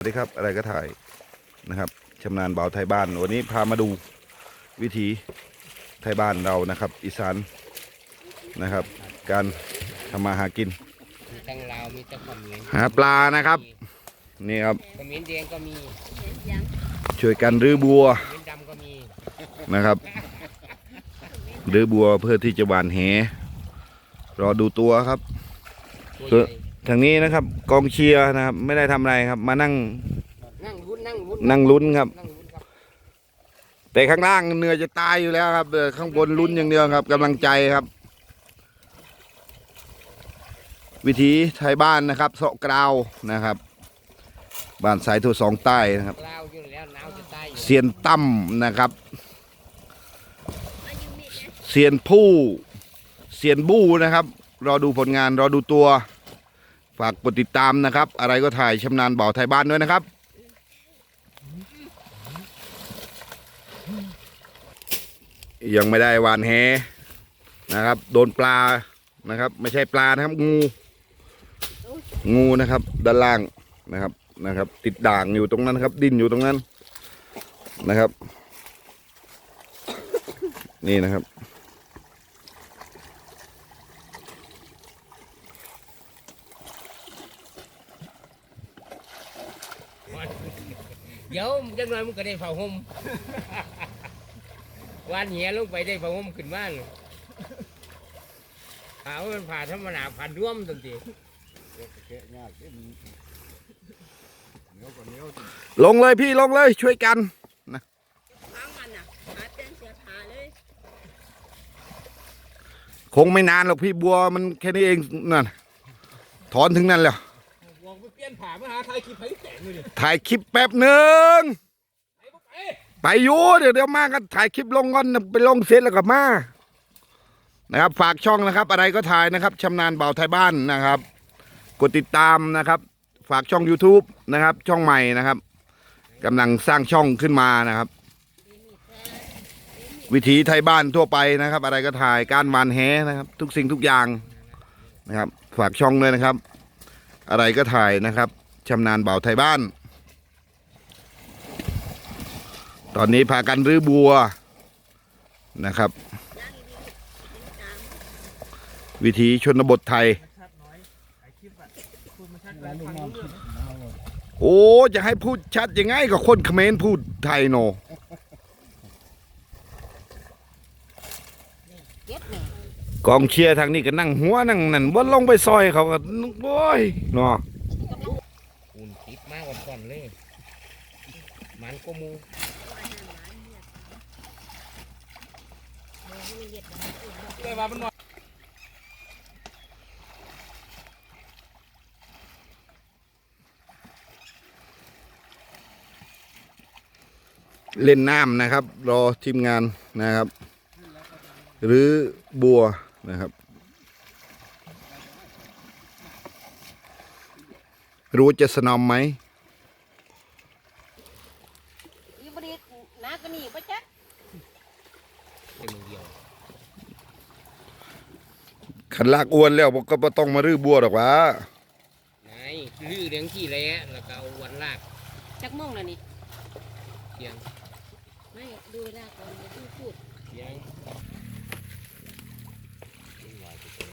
สวัสดีครับอะไรก็ถ่ายนะครับชำนาญเบาไทยบ้าน วันนี้พามาดูวิถีไทยบ้านเรานะครับ อีสานนะครับ การทำมาหากิน มีทั้งลาวมีทั้งเขมิ้นหาปลานะครับ นี่ครับเขมิ้นแดงก็มีช่วยกันรื้อบัวเขมิ้นดำก็มีนะครับรื้อบัวเพื่อที่จะหวานแหรอดูตัวครับ ตัวใหญ่ ทางนี้นะครับ กองเชียร์นะครับ ไม่ได้ทำอะไรครับ มานั่งนั่งลุ้นนั่งลุ้นนั่งลุ้นครับ นั่งลุ้นครับแต่ข้างล่างเหนื่อยจะตายอยู่แล้วครับเออข้างบนลุ้นอย่างเดียวครับกำลังใจครับ วิถีไทยบ้านนะครับเสาะกราวนะครับ บ้านสายทั่วสองใต้นะครับลาวอยู่แล้วหนาวจะตายอยู่เซียนตั้มนะครับเซียนผู้เซียนบู้นะครับ รอดูผลงานรอดูตัว ฝากกดติดตามนะครับ อะไรก็ถ่ายชำนาญเบาไทยบ้านด้วยนะครับ ยังไม่ได้วานแหนะครับ โดนปลานะครับ ไม่ใช่ปลานะครับ งู งูนะครับ ด้านล่างนะครับนะครับ ติดด่างอยู่ตรงนั้นครับ ดินอยู่ตรงนั้นนะครับ นี่นะครับ เดี๋ยวจังหน่อยมันก็ได้เผาห่มวานเหียลงไปได้เผาห่มขึ้นมาเลยผ่าว่ามันผ่าธรรมดาผ่าร่วมตันทีลงเลยพี่ลงเลยช่วยกันค้างมันอะหาเต้นเสียขาเลยคงไม่นานหรอกพี่บัวมันแค่นี้เองนั่นถอนถึงนั่นแล้ววงไปเปลี่ยน ผามาหาใครคิดไผแตกเลยถ่ายคลิปแป๊บหนึ่งไปบ่ไปไปอยู่เดี๋ยวเดี๋ยวมากันถ่ายคลิปลงก่อนไปลงเสร็จแล้วก็มานะครับ ฝากช่องนะครับ อะไรก็ถ่ายนะครับชำนาญเบาไทยบ้านนะครับ กดติดตามนะครับ ฝากช่อง YouTube นะครับ ช่องใหม่นะครับกำลังสร้างช่องขึ้นมานะครับ วิถีไทยบ้านทั่วไปนะครับ อะไรก็ถ่ายการวานแหนะครับ ทุกสิ่งทุกอย่างนะครับ ฝากช่องด้วยนะครับ อะไรก็ถ่ายนะครับชำนาญเบาไทยบ้าน ตอนนี้พากันรื้อบัวนะครับ วิถีชนบทไทย โอ้ จะให้พูดชัดยังไงกับคนเขมรพูดไทยโน เก็บเนี่ย กองเชียร์ทางนี้ก็นั่งหัวนั่งนั่นว่าลงไปซอยเขาก็โอ้ยเนาะอุ่นติดมากกว่าก่อนเลยมันก็มูเลยว่ามันเล่นน้ำนะครับ รอทีมงานนะครับ หรือบัว นะครับ รู้จะสนอมไหมอีบริษน้าก็หนีปะจ๊ะเป็นมือเดียวขันลากอ้วนแล้วก็บ่ต้องมารื้อบัวหรอกวะไหนลื้อเลี้ยงที่เลยฮะแล้วก็เอาวันลากจักโมงแล้วนี่เทียงไม่ดูเวลาก่อนเดี๋ยว